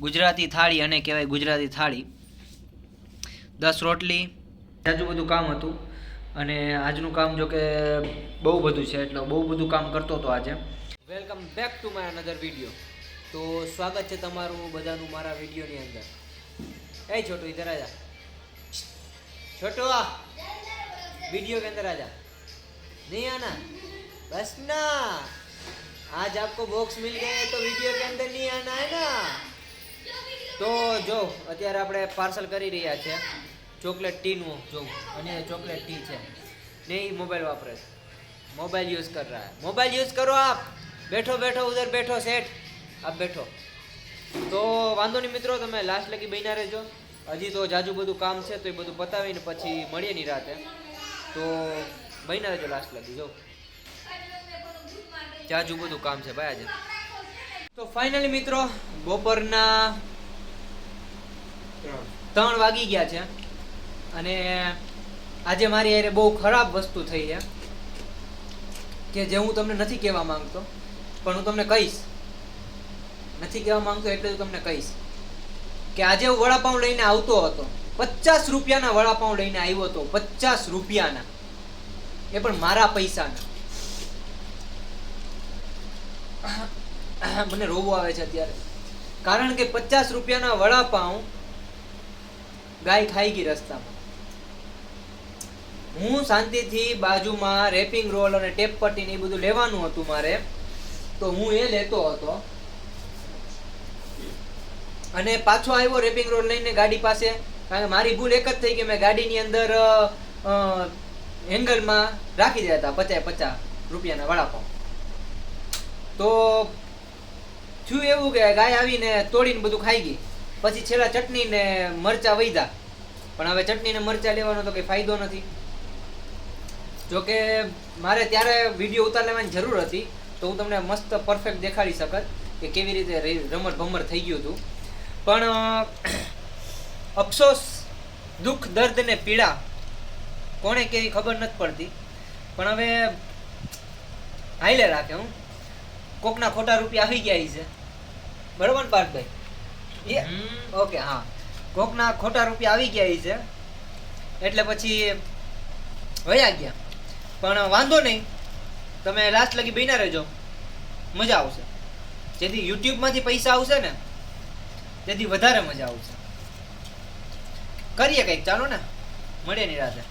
ગુજરાતી થાળી અને કહેવાય ગુજરાતી થાળી દસ રોટલી જાજુ બધું કામ હતું અને આજનું કામ જો કે બહુ બધું છે એટલે બહુ બધું કામ કરતો હતો આજે welcome back to my another video તો સ્વાગત છે તમારું બધાનું મારા વિડીયોની અંદર એ છોટુ ઇધર આજા छोटू आ वीडियो के अंदर आजा नहीं आना बस ना आज आपको बॉक्स मिल गए हैं तो वीडियो के अंदर नहीं आना है ना તો જો, અત્યારે આપણે પાર્સલ કરી રહ્યા છે. ચોકલેટ ટીનું જો, અને ચોકલેટ ટી છે. ને એ મોબાઈલ વાપરે છે. મોબાઈલ યુઝ કર રહા મોબાઈલ યુઝ કરો આપ. બેઠો બેઠો, ઉધર બેઠો સેટ આપ બેઠો. તો વાંધો નહીં મિત્રો, તમે લાસ્ટ લગી બન્યા રહેજો. હજી તો જાજુ બધું કામ છે, તો એ બધું પતાવીને પછી મળીએ ની રાતે. તો બન્યા રહેજો લાસ્ટ લગી, જો. જાજુ બધું કામ છે, ભાઈ, આજે. તો ફાઇનલી મિત્રો, બપોરના ત્રણ વાગી ગયા છે. અને આજે મારી અરે બહુ ખરાબ વસ્તુ થઈ છે, કે જે હું તમને નથી કહેવા માંગતો, પણ હું તમને કહીશ. નથી કહેવા માંગતો એટલે હું તમને કહીશ, કે આજે હું વડાપાઉં લઈને આવતો હતો. પચાસ રૂપિયાના વડાપાઉં લઈને આવ્યો હતો, પચાસ રૂપિયાના. એ પણ મારા પૈસાના. મને રોવું આવે છે અત્યારે. કારણ કે પચાસ રૂપિયાના વડાપાઉં ગાય ખાઈ ગઈ રસ્તામાં. હું શાંતિથી બાજુમાં રેપિંગ રોલ અને ટેપ પટ્ટી ને એ બધું લેવાનું હતું મારે, તો હું એ લેતો હતો. અને પાછો આવ્યો રેપિંગ રોલ લઈને ગાડી પાસે, કારણ કે મારી ભૂલ એક જ થઈ કે મેં ગાડીની અંદર એંગલમાં રાખી દીધા હતા પચાસ પચાસ રૂપિયાના વડાપાઉં. તો થયું એવું કે ગાય આવીને તોડીને બધું ખાઈ ગઈ. પછી છેલ્લા ચટણી ને મરચા વૈધા પણ હવે ચટણી ને મરચા લેવાનો તો કઈ ફાયદો નથી. જોકે મારે ત્યારે વીડિયો ઉતાર લેવાની જરૂર હતી, તો હું તમને મસ્ત પરફેક્ટ દેખાડી શકત કે કેવી રીતે રમર ભમર થઈ ગયું હતું. પણ અફસોસ, દુઃખ, દર્દ ને પીડા કોણે કેવી ખબર નથી પડતી. પણ હવે હાઈલે રાખે હું. કોકના ખોટા રૂપિયા આવી ગયા છે. બરોબર ને પાર્થભાઈ? એ ઓકે, હા. કોકના ખોટા રૂપિયા આવી ગયા છે. એટલે પછી વયા ગયા. પણ વાંધો નહીં. તમે લાસ્ટ લગી બેના રહેજો. મજા આવશે. જેથી યુટ્યુબમાંથી પૈસા આવશે ને, તેથી વધારે મજા આવશે. કરીએ કંઈક. ચાલો ને. મળીએ ની રાતે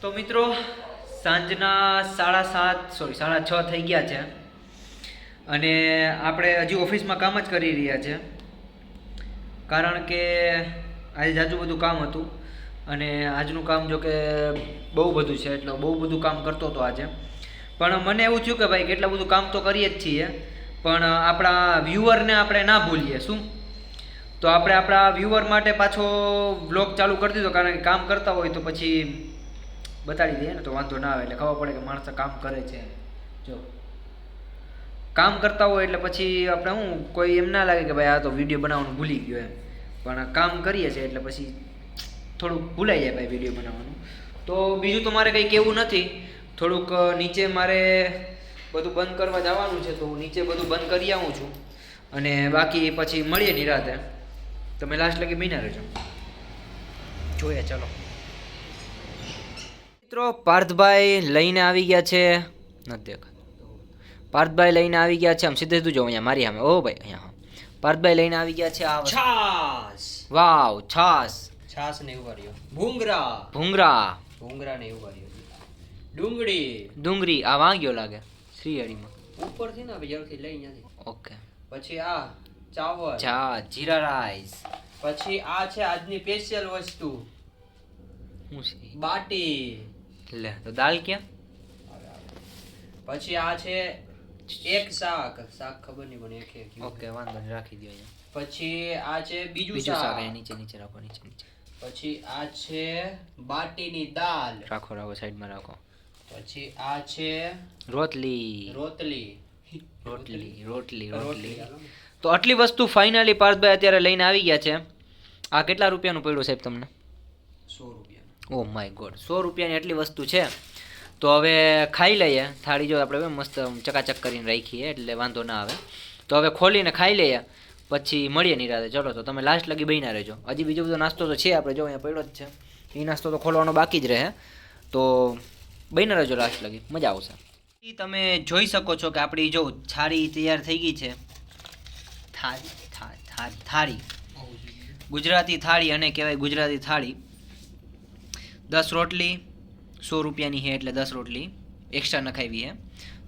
તો મિત્રો, સાંજના સાડા સાત સોરી સાડા છ થઈ ગયા છે. અને આપણે હજી ઓફિસમાં કામ જ કરી રહ્યા છે. કારણ કે આજે જાજુ બધું કામ હતું અને આજનું કામ જો કે બહુ બધું છે, એટલે બહુ બધું કામ કરતો હતો આજે. પણ મને એવું થયું કે ભાઈ કેટલા બધું કામ તો કરીએ જ છીએ, પણ આપણા વ્યૂવરને આપણે ના ભૂલીએ, શું? તો આપણે આપણા વ્યૂવર માટે પાછો બ્લોગ ચાલુ કરી દીધો, કારણ કે કામ કરતા હોય તો પછી બતાડી દઈએ ને, તો વાંધો ના આવે, એટલે ખબર પડે કે માણસ કામ કરે છે. જો. કામ કરતા હોય એટલે પછી આપણે શું કોઈ એમ ના લાગે કે ભાઈ આ તો વીડિયો બનાવવાનું ભૂલી ગયો એમ. પણ કામ કરીએ છીએ એટલે પછી થોડુંક ભૂલાઈ જાય ભાઈ વીડિયો બનાવવાનું. તો બીજું તો મારે કંઈ કહેવું નથી. થોડુંક નીચે મારે બધું બંધ કરવા જવાનું છે તો હું નીચે બધું બંધ કરી આવું છું. અને બાકી પછી મળીએ નિરાતે. તમે લાસ્ટ લગી મહિના રહેજો. જોઈએ, ચાલો. મિત્રો, પાર્થભાઈ લઈને આવી ગયા છે. નથી દેખાતું. પાર્થભાઈ લઈને આવી ગયા છે. આમ સીધે સીધું જો અહીંયા મારી સામે. ઓ ભાઈ અહીંયા હા. પાર્થભાઈ લઈને આવી ગયા છે આ છાસ વાવ છાસ છાસ ને એવું કર્યું ભૂંગરા. ભૂંગરા. ભૂંગરા ને એવું કર્યું ડુંગળી. ડુંગળી. આ વાંગ્યો લાગે શ્રીહરિમાં ઉપરથી ને જરૂરથી લઈ ત્યાંથી ઓકે. પછી આ ચાવલ. ચા જીરા રાઈસ. પછી આ છે આજની સ્પેશિયલ વસ્તુ. હું છે બાટી. લે તો દાલ ક્યાં? પછી આ છે એક શાક શાક ખબર નહીં પણ એક એક ઓકે વાંધો નહીં રાખી દો અહીંયા. પછી આ છે બીજું શાક અહીંયા નીચે નીચે રાખો નીચે નીચે. પછી આ છે બાટીની દાલ. રાખો રાખો સાઈડમાં રાખો. પછી આ છે રોટલી. રોટલી. રોટલી રોટલી. રોટલી. તો આટલી વસ્તુ ફાઇનલી પાર્થભાઈ અત્યારે લઈને આવી ગયા છે. આ કેટલા રૂપિયાનું પડ્યું સાહેબ તમને? સો રૂપિયા. ઓ માય ગોડ સો રૂપિયાની આટલી વસ્તુ છે. તો હવે ખાઈ લઈએ. થાળી જો આપણે મસ્ત ચકાચક કરીને રાખીએ, એટલે વાંધો ના આવે. તો હવે ખોલીને ખાઈ લઈએ, પછી મળીએ નિરાતે. ચલો, તો તમે લાસ્ટ લગી બહીના રહેજો. હજી બીજો બધો નાસ્તો તો છે આપણે, જો અહીંયા પડ્યો જ છે. એ નાસ્તો તો ખોલવાનો બાકી જ રહે. તો બહીના રહેજો લાસ્ટ લગી. મજા આવશે. તમે જોઈ શકો છો કે આપણી જો છારી તૈયાર થઈ ગઈ છે. થાળી થાળી. ગુજરાતી થાળી અને કહેવાય ગુજરાતી થાળી. દસ રોટલી સો રૂપિયાની છે એટલે દસ રોટલી એક્સ્ટ્રા નખાવી છે.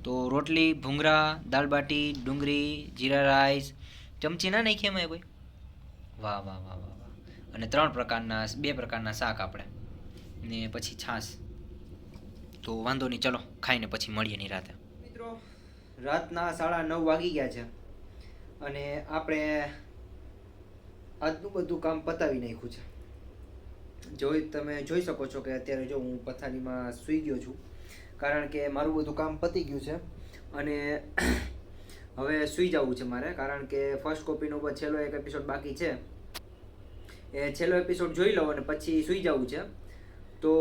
તો રોટલી, ભૂંગરા, દાળ બાટી, ડુંગળી, જીરા રાઈસ, ચમચી ના નાખીએ એમાં કોઈ? વાહ વાહ વાહ વાહ વાહ. અને ત્રણ પ્રકારના, બે પ્રકારના શાક આપણે. ને પછી છાશ. તો વાંધો નહીં, ચલો, ખાઈને પછી મળીએ નહીં રાતે. મિત્રો, રાતના સાડા નવ વાગી ગયા છે. અને આપણે આજનું બધું કામ પતાવી નાખ્યું છે. જોઈ તમે જોઈ શકો છો કે અત્યારે જો હું પથારીમાં સૂઈ ગયો છું, કારણ કે મારું બધું કામ પતી ગયું છે અને હવે સૂઈ જવું છે મારે, કારણ કે ફર્સ્ટ કોપીનો ઉપર છેલ્લો એક એપિસોડ બાકી છે. એ છેલ્લો એપિસોડ જોઈ લઉં અને પછી સૂઈ જવું છે. તો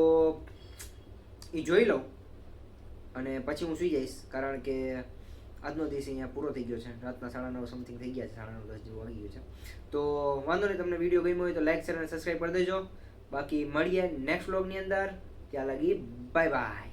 એ જોઈ લઉં અને પછી હું સૂઈ જઈશ, કારણ કે આજનો દિવસ અહીંયા પૂરો થઈ ગયો છે. રાતના સાડા નવ સમથિંગ થઈ ગયા છે, સાડા નવ દસ જેવું વાગી ગયું છે. તો વાંધો નહીં, તમને વીડિયો ગમ્યો હોય તો લાઈક શેર અને સબસ્ક્રાઈબ કરી દેજો. બાકી મળીએ નેક્સ્ટ વ્લોગની અંદર. ત્યાં લગી બાય બાય